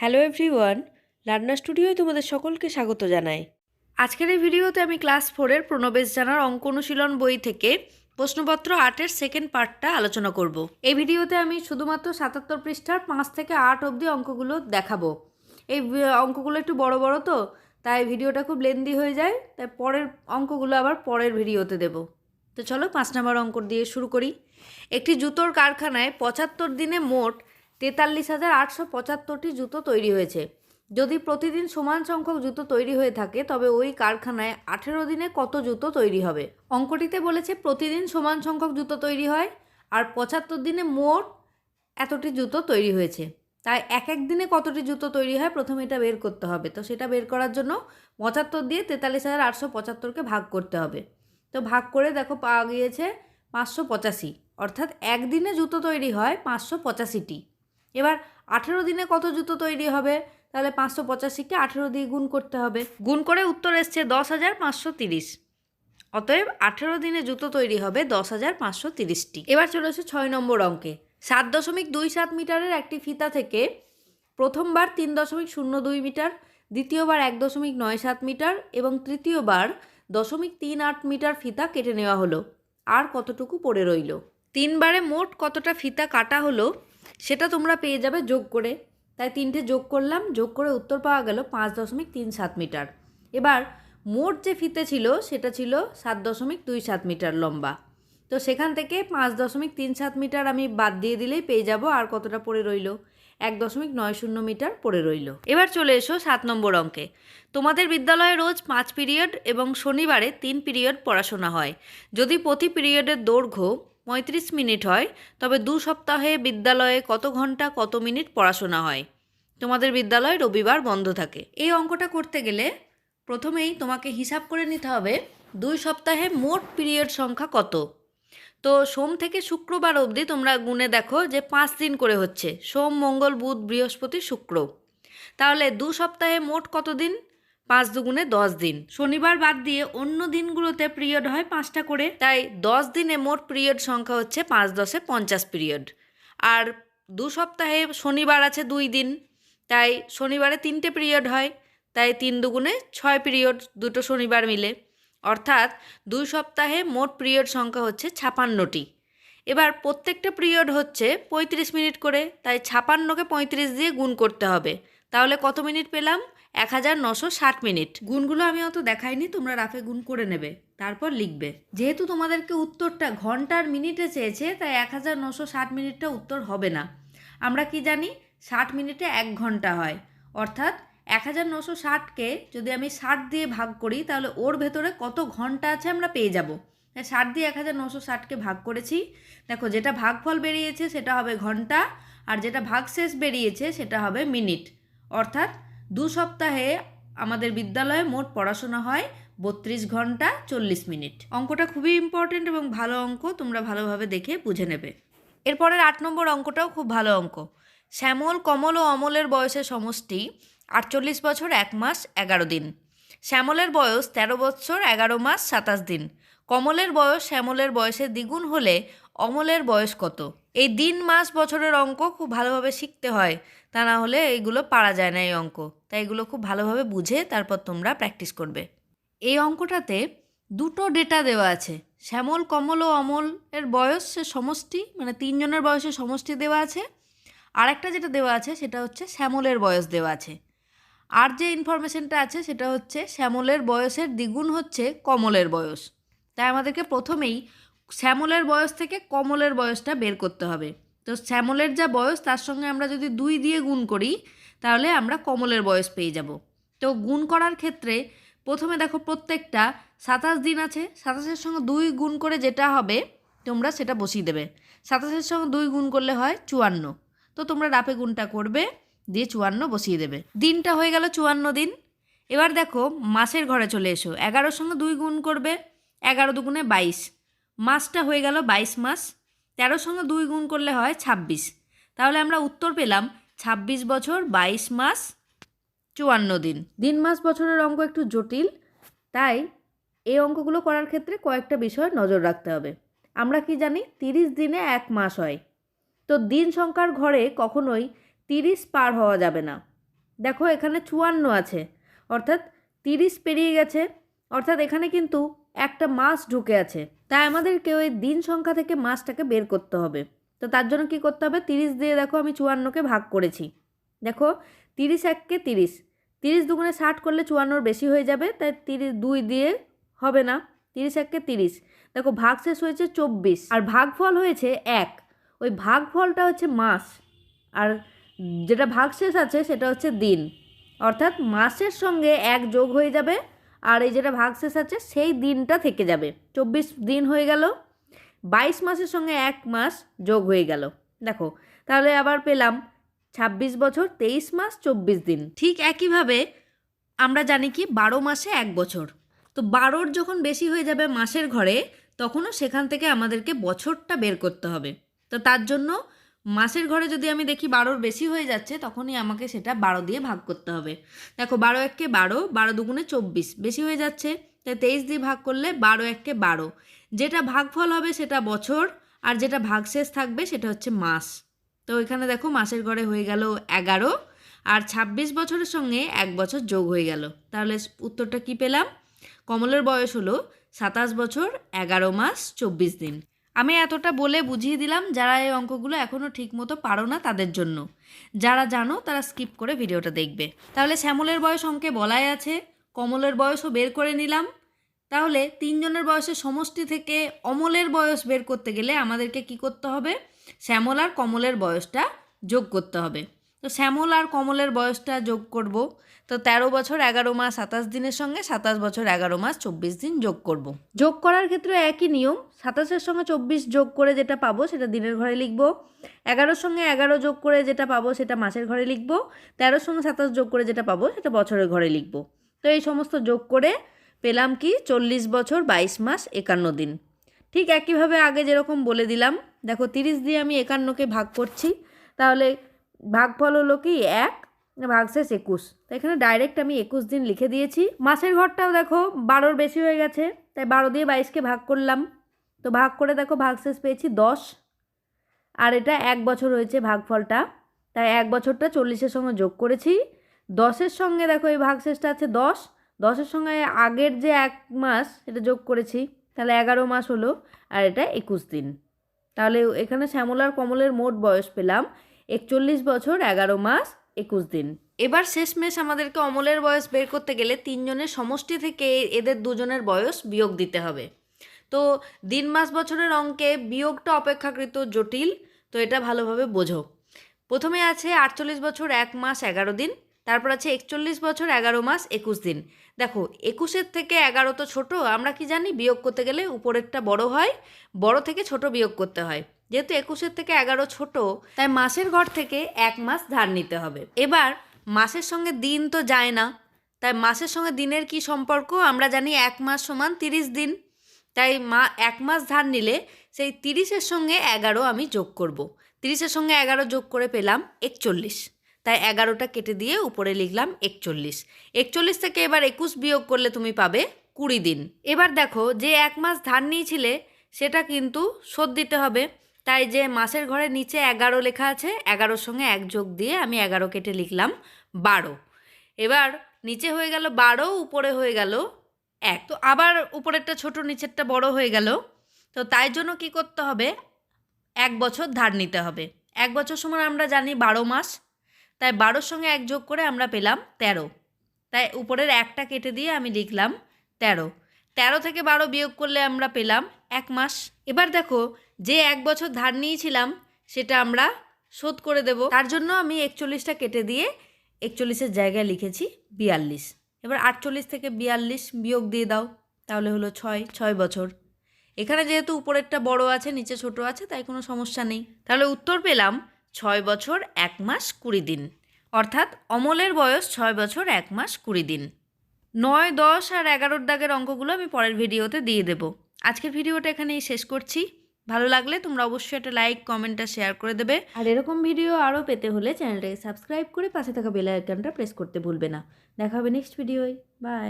Hello everyone, learner স্টুডিওয় তোমাদের সকলকে স্বাগত জানাই। আজকের এই ভিডিওতে আমি ক্লাস ফোরের প্রণবেশ জানার অঙ্ক অনুশীলন বই থেকে প্রশ্নপত্র আটের সেকেন্ড পার্টটা আলোচনা করব। এই ভিডিওতে আমি শুধুমাত্র সাতাত্তর পৃষ্ঠার পাঁচ থেকে আট অবধি অঙ্কগুলো দেখাবো। এই অঙ্কগুলো একটু বড় বড় তো, তাই ভিডিওটা খুব লেন্দি হয়ে যায়, তাই পরের অঙ্কগুলো আবার পরের ভিডিওতে দেব। তো চলো পাঁচ নম্বর অঙ্ক দিয়ে শুরু করি। একটি জুতোর কারখানায় পঁচাত্তর দিনে মোট তেতাল্লিশ হাজার আটশো পঁচাত্তরটি জুতো তৈরি হয়েছে। যদি প্রতিদিন সমান সংখ্যক জুতো তৈরি হয়ে থাকে, তবে ওই কারখানায় আঠেরো দিনে কত জুতো তৈরি হবে? অঙ্কটিতে বলেছে, প্রতিদিন সমান সংখ্যক জুতো তৈরি হয় আর পঁচাত্তর দিনে মোট এতটি জুতো তৈরি হয়েছে। তাই এক এক দিনে কতটি জুতো তৈরি হয়? প্রথমে এটা বের করতে হবে। তো সেটা বের করার জন্য পঁচাত্তর দিয়ে তেতাল্লিশ হাজার আটশো পঁচাত্তরকে ভাগ করতে হবে। তো ভাগ করে দেখো, পাওয়া গিয়েছে পাঁচশো পঁচাশি। অর্থাৎ একদিনে জুতো তৈরি হয় পাঁচশো পঁচাশিটি। এবার আঠেরো দিনে কত জুতো তৈরি হবে? তাহলে পাঁচশো পঁচাশিকে আঠেরো দিয়ে গুণ করতে হবে। গুণ করে উত্তর এসছে দশ হাজার পাঁচশো তিরিশ। অতএব আঠেরো দিনে জুতো তৈরি হবে দশ হাজার পাঁচশো তিরিশটি। এবার চলে এসে ছয় নম্বর অঙ্কে। সাত দশমিক দুই সাত মিটারের একটি ফিতা থেকে প্রথমবার তিন দশমিক শূন্য দুই মিটার, দ্বিতীয়বার এক দশমিক নয় সাত মিটার এবং তৃতীয়বার দশমিক তিন আট মিটার ফিতা কেটে নেওয়া হলো। আর কতটুকু পড়ে রইল? তিনবারে মোট কতটা ফিতা কাটা হলো? সেটা তোমরা পেয়ে যাবে যোগ করে। তাই তিনটে যোগ করলাম, যোগ করে উত্তর পাওয়া গেল পাঁচ দশমিক তিন সাত মিটার। এবার মোট যে ফিতে ছিল সেটা ছিল সাত দশমিক দুই সাত মিটার লম্বা। তো সেখান থেকে পাঁচ দশমিক তিন সাত মিটার আমি বাদ দিয়ে দিলেই পেয়ে যাব, আর কতটা পড়ে রইল? এক দশমিক নয় শূন্য মিটার পড়ে রইল। এবার চলে এসো সাত নম্বর অঙ্কে। তোমাদের বিদ্যালয়ে রোজ পাঁচ পিরিয়ড এবং শনিবারে তিন পিরিয়ড পড়াশোনা হয়। যদি প্রতি পিরিয়ডের দৈর্ঘ্য পঁয়ত্রিশ মিনিট হয়, তবে দু সপ্তাহে বিদ্যালয়ে কত ঘণ্টা, কত মিনিট পড়াশোনা হয়? তোমাদের বিদ্যালয় রবিবার বন্ধ থাকে। এই অঙ্কটা করতে গেলে প্রথমেই তোমাকে হিসাব করে নিতে হবে দুই সপ্তাহে মোট পিরিয়ড সংখ্যা কত। তো সোম থেকে শুক্রবার অবধি তোমরা গুনে দেখো যে পাঁচ দিন করে হচ্ছে, সোম, মঙ্গল, বুধ, বৃহস্পতি, শুক্র। তাহলে দু সপ্তাহে মোট কত দিন? পাঁচ দুগুণে দশ দিন। শনিবার বাদ দিয়ে অন্য দিনগুলোতে পিরিয়ড হয় পাঁচটা করে। তাই দশ দিনে মোট পিরিয়ড সংখ্যা হচ্ছে পাঁচ দশে পঞ্চাশ পিরিয়ড। আর দু সপ্তাহে শনিবার আছে দুই দিন। তাই শনিবারে তিনটে পিরিয়ড হয়। তাই তিন দুগুণে ছয় পিরিয়ড দুটো শনিবার মিলে। অর্থাৎ দুই সপ্তাহে মোট পিরিয়ড সংখ্যা হচ্ছে ছাপান্নটি। এবার প্রত্যেকটা পিরিয়ড হচ্ছে পঁয়ত্রিশ মিনিট করে। তাই ছাপান্নকে পঁয়ত্রিশ দিয়ে গুণ করতে হবে। তাহলে কত মিনিট পেলাম? এক হাজার নশো ষাট মিনিট। গুণগুলো আমি অত দেখাইনি, তোমরা রাফে গুণ করে নেবে। তারপর লিখবে, যেহেতু তোমাদেরকে উত্তরটা ঘণ্টার মিনিটে চেয়েছে, তাই এক হাজার নশো ষাট মিনিটটা উত্তর হবে না। আমরা কি জানি, ষাট মিনিটে এক ঘণ্টা হয়। অর্থাৎ এক হাজার নশো ষাটকে যদি আমি ষাট দিয়ে ভাগ করি, তাহলে ওর ভেতরে কত ঘণ্টা আছে আমরা পেয়ে যাব। তাই ষাট দিয়ে এক হাজার নশো ষাটকে ভাগ করেছি। দেখো, যেটা ভাগফল বেরিয়েছে সেটা হবে ঘণ্টা, আর যেটা ভাগশেষ বেরিয়েছে সেটা হবে মিনিট। অর্থাৎ দু সপ্তাহে আমাদের বিদ্যালয়ে মোট পড়াশোনা হয় বত্রিশ ঘণ্টা চল্লিশ মিনিট। অঙ্কটা খুবই ইম্পর্টেন্ট এবং ভালো অঙ্ক, তোমরা ভালোভাবে দেখে বুঝে নেবে। এরপরের আট নম্বর অঙ্কটাও খুব ভালো অঙ্ক। শ্যামল, কমল ও অমলের বয়সের সমষ্টি আটচল্লিশ বছর এক মাস এগারো দিন। শ্যামলের বয়স তেরো বছর এগারো মাস সাতাশ দিন। কমলের বয়স শ্যামলের বয়সের দ্বিগুণ হলে অমলের বয়স কত? এই দিন মাস বছরের অঙ্ক খুব ভালোভাবে শিখতে হয়। তা না হলে এইগুলো পারা যায় না এই অঙ্ক। তাই এগুলো খুব ভালোভাবে বুঝে তারপর তোমরা প্র্যাকটিস করবে। এই অঙ্কটাতে দুটো ডেটা দেওয়া আছে। শ্যামল, কমল ও অমল এর বয়স সমষ্টি মানে তিনজনের বয়সের সমষ্টি দেওয়া আছে। আরেকটা যেটা দেওয়া আছে সেটা হচ্ছে শ্যামলের বয়স দেওয়া আছে। আর যে ইনফরমেশনটা আছে সেটা হচ্ছে শ্যামলের বয়সের দ্বিগুণ হচ্ছে কমলের বয়স। তাই আমাদেরকে প্রথমেই শ্যামলের বয়স থেকে কমলের বয়সটা বের করতে হবে। তো শ্যামলের যা বয়স, তার সঙ্গে আমরা যদি দুই দিয়ে গুণ করি, তাহলে আমরা কমলের বয়স পেয়ে যাব। তো গুণ করার ক্ষেত্রে প্রথমে দেখো প্রত্যেকটা সাতাশ দিন আছে। সাতাশের সঙ্গে দুই গুণ করে যেটা হবে, তোমরা সেটা বসিয়ে দেবে। সাতাশের সঙ্গে দুই গুণ করলে হয় চুয়ান্ন। তো তোমরা রাপে গুণটা করবে, দিয়ে চুয়ান্ন বসিয়ে দেবে। দিনটা হয়ে গেল চুয়ান্ন দিন। এবার দেখো মাসের ঘরে চলে এসো। এগারোর সঙ্গে দুই গুণ করবে, এগারো দুগুণে বাইশ। মাসটা হয়ে গেল বাইশ মাস। তেরোর সঙ্গে দুই গুণ করলে হয় ছাব্বিশ। তাহলে আমরা উত্তর পেলাম ছাব্বিশ বছর বাইশ মাস চুয়ান্ন দিন। দিন, মাস, বছরের অঙ্ক একটু জটিল, তাই এই অঙ্কগুলো করার ক্ষেত্রে কয়েকটা বিষয় নজর রাখতে হবে। আমরা কি জানি, তিরিশ দিনে এক মাস হয়। তো দিন সংখ্যার ঘরে কখনোই তিরিশ পার হওয়া যাবে না। দেখো এখানে চুয়ান্ন আছে, অর্থাৎ তিরিশ পেরিয়ে গেছে। অর্থাৎ এখানে কিন্তু একটা মাস ঢুকে আছে। তাই আমাদেরকে ওই দিন সংখ্যা থেকে মাসটাকে বের করতে হবে। তো তার জন্য কী করতে হবে? তিরিশ দিয়ে দেখো আমি চুয়ান্নকে ভাগ করেছি। দেখো, তিরিশ এককে তিরিশ। তিরিশ দুগুণে ষাট করলে চুয়ান্নর বেশি হয়ে যাবে, তাই তিরিশ দুই দিয়ে হবে না। তিরিশ এককে তিরিশ। দেখো, ভাগ শেষ হয়েছে চব্বিশ। আর ভাগফল হয়েছে এক। ওই ভাগফলটা হচ্ছে মাস। আর যেটা ভাগশেষ আছে সেটা হচ্ছে দিন। অর্থাৎ মাসের সঙ্গে এক যোগ হয়ে যাবে আর এই যেটা ভাগশেষ আছে, সেই দিনটা থেকে যাবে। চব্বিশ দিন হয়ে গেল, বাইশ মাসের সঙ্গে এক মাস যোগ হয়ে গেল। দেখো, তাহলে আবার পেলাম ছাব্বিশ বছর, তেইশ মাস, চব্বিশ দিন। ঠিক একইভাবে আমরা জানি কি, বারো মাসে এক বছর। তো বারোর যখন বেশি হয়ে যাবে মাসের ঘরে, তখনও সেখান থেকে আমাদেরকে বছরটা বের করতে হবে। তো তার জন্য মাসের ঘরে যদি আমি দেখি বারোর বেশি হয়ে যাচ্ছে, তখনই আমাকে সেটা বারো দিয়ে ভাগ করতে হবে। দেখো, বারো এককে বারো বারো দুগুণে চব্বিশ, বেশি হয়ে যাচ্ছে, তাই তেইশ দিয়ে ভাগ করলে বারো এককে বারো। যেটা ভাগফল হবে সেটা বছর, আর যেটা ভাগশেষ থাকবে সেটা হচ্ছে মাস। তো এখানে দেখো মাসের ঘরে হয়ে গেল এগারো, আর ছাব্বিশ বছরের সঙ্গে এক বছর যোগ হয়ে গেল। তাহলে উত্তরটা কি পেলাম? কমলের বয়স হলো সাতাশ বছর, এগারো মাস, চব্বিশ দিন। আমি এতটা বলে বুঝিয়ে দিলাম, যারা এই অঙ্কগুলো এখনও ঠিক মতো পারো না তাদের জন্য। যারা জানো তারা স্কিপ করে ভিডিওটা দেখবে। তাহলে শ্যামলের বয়স অঙ্কে বলাই আছে, কমলের বয়সও বের করে নিলাম। তাহলে তিনজনের বয়সের সমষ্টি থেকে অমলের বয়স বের করতে গেলে আমাদেরকে কি করতে হবে? শ্যামল আর কমলের বয়সটা যোগ করতে হবে। তো শ্যামল আর কমলের বয়সটা যোগ করব। তো তেরো বছর, এগারো মাস, সাতাশ দিনের সঙ্গে সাতাশ বছর, এগারো মাস, চব্বিশ দিন যোগ করব। যোগ করার ক্ষেত্রে একই নিয়ম, সাতাশের সঙ্গে চব্বিশ যোগ করে যেটা পাবো সেটা দিনের ঘরে লিখব। এগারোর সঙ্গে এগারো যোগ করে যেটা পাবো সেটা মাসের ঘরে লিখব। তেরোর সঙ্গে সাতাশ যোগ করে যেটা পাবো সেটা বছরের ঘরে লিখব। তো এই সমস্ত যোগ করে পেলাম কি চল্লিশ বছর, বাইশ মাস, একান্ন দিন। ঠিক একইভাবে আগে যেরকম বলে দিলাম, দেখো তিরিশ দিয়ে আমি একান্নকে ভাগ করছি, তাহলে ভাগফল হলো কি এক, ভাগশেষ একুশ। তো এখানে ডাইরেক্ট আমি একুশ দিন লিখে দিয়েছি। মাসের ঘরটাও দেখো বারোর বেশি হয়ে গেছে, তাই বারো দিয়ে বাইশকে ভাগ করলাম। তো ভাগ করে দেখো ভাগশেষ পেয়েছি দশ, আর এটা এক বছর হয়েছে ভাগফলটা। তাই এক বছরটা চল্লিশের সঙ্গে যোগ করেছি। দশের সঙ্গে দেখো এই ভাগশেষটা আছে দশ, দশের সঙ্গে আগের যে এক মাস এটা যোগ করেছি, তাহলে এগারো মাস হলো, আর এটা একুশ দিন। তাহলে এখানে শ্যামলার কমলের মোট বয়স পেলাম একচল্লিশ বছর, এগারো মাস, একুশ দিন। এবার শেষমেশ আমাদেরকে অমলের বয়স বের করতে গেলে তিনজনের সমষ্টি থেকে এদের দুজনের বয়স বিয়োগ দিতে হবে। তো দিন মাস বছরের অঙ্কে বিয়োগটা অপেক্ষাকৃত জটিল, তো এটা ভালোভাবে বোঝো। প্রথমে আছে আটচল্লিশ বছর, এক মাস, এগারো দিন। তারপর আছে একচল্লিশ বছর, এগারো মাস, একুশ দিন। দেখো, একুশের থেকে এগারো তো ছোট, আমরা কি জানি বিয়োগ করতে গেলে উপরেরটা বড় হয়, বড় থেকে ছোট বিয়োগ করতে হয়। যেহেতু একুশের থেকে এগারো ছোট, তাই মাসের ঘর থেকে এক মাস ধার নিতে হবে। এবার মাসের সঙ্গে দিন তো যায় না, তাই মাসের সঙ্গে দিনের কি সম্পর্ক? আমরা জানি এক মাস সমান তিরিশ দিন, তাই মা এক মাস ধার নিলে সেই তিরিশের সঙ্গে এগারো আমি যোগ করব। তিরিশের সঙ্গে এগারো যোগ করে পেলাম একচল্লিশ, তাই এগারোটা কেটে দিয়ে উপরে লিখলাম একচল্লিশ। একচল্লিশ থেকে এবার একুশ বিয়োগ করলে তুমি পাবে কুড়ি দিন। এবার দেখো, যে এক মাস ধার নিয়েছিলে, সেটা কিন্তু শোধ দিতে হবে। তাই যে মাসের ঘরে নিচে এগারো লেখা আছে, এগারোর সঙ্গে এক যোগ দিয়ে আমি এগারো কেটে লিখলাম বারো। এবার নিচে হয়ে গেল বারো, উপরে হয়ে গেল এক। তো আবার উপরেরটা ছোট, নিচেরটা বড় হয়ে গেল। তো তাই জন্য কি করতে হবে? এক বছর ধার নিতে হবে। এক বছর সময় আমরা জানি বারো মাস। তাই বারোর সঙ্গে এক যোগ করে আমরা পেলাম তেরো। তাই উপরের একটা কেটে দিয়ে আমি লিখলাম তেরো। তেরো থেকে বারো বিয়োগ করলে আমরা পেলাম এক মাস। এবার দেখো যে এক বছর ধার নিয়েছিলাম, সেটা আমরা শোধ করে দেব। তার জন্য আমি একচল্লিশটা কেটে দিয়ে একচল্লিশের জায়গায় লিখেছি বিয়াল্লিশ। এবার আটচল্লিশ থেকে বিয়াল্লিশ বিয়োগ দিয়ে দাও, তাহলে হলো ছয় ছয় বছর। এখানে যেহেতু উপরেরটা বড় আছে, নিচে ছোট আছে, তাই কোনো সমস্যা নেই। তাহলে উত্তর পেলাম ছয় বছর এক মাস কুড়ি দিন। অর্থাৎ অমলের বয়স ছয় বছর এক মাস কুড়ি দিন। নয়, দশ আর এগারোর দাগের অঙ্কগুলো আমি পরের ভিডিওতে দিয়ে দেবো। আজকের ভিডিওটা এখানেই শেষ করছি। ভালো লাগলে তোমরা অবশ্যই একটা লাইক কমেন্ট আর শেয়ার করে দেবে। আর এরকম ভিডিও আরও পেতে হলে চ্যানেলটাকে সাবস্ক্রাইব করে পাশে থাকা বেল আইকনটা প্রেস করতে ভুলবে না। দেখা হবে নেক্সট ভিডিওয় বাই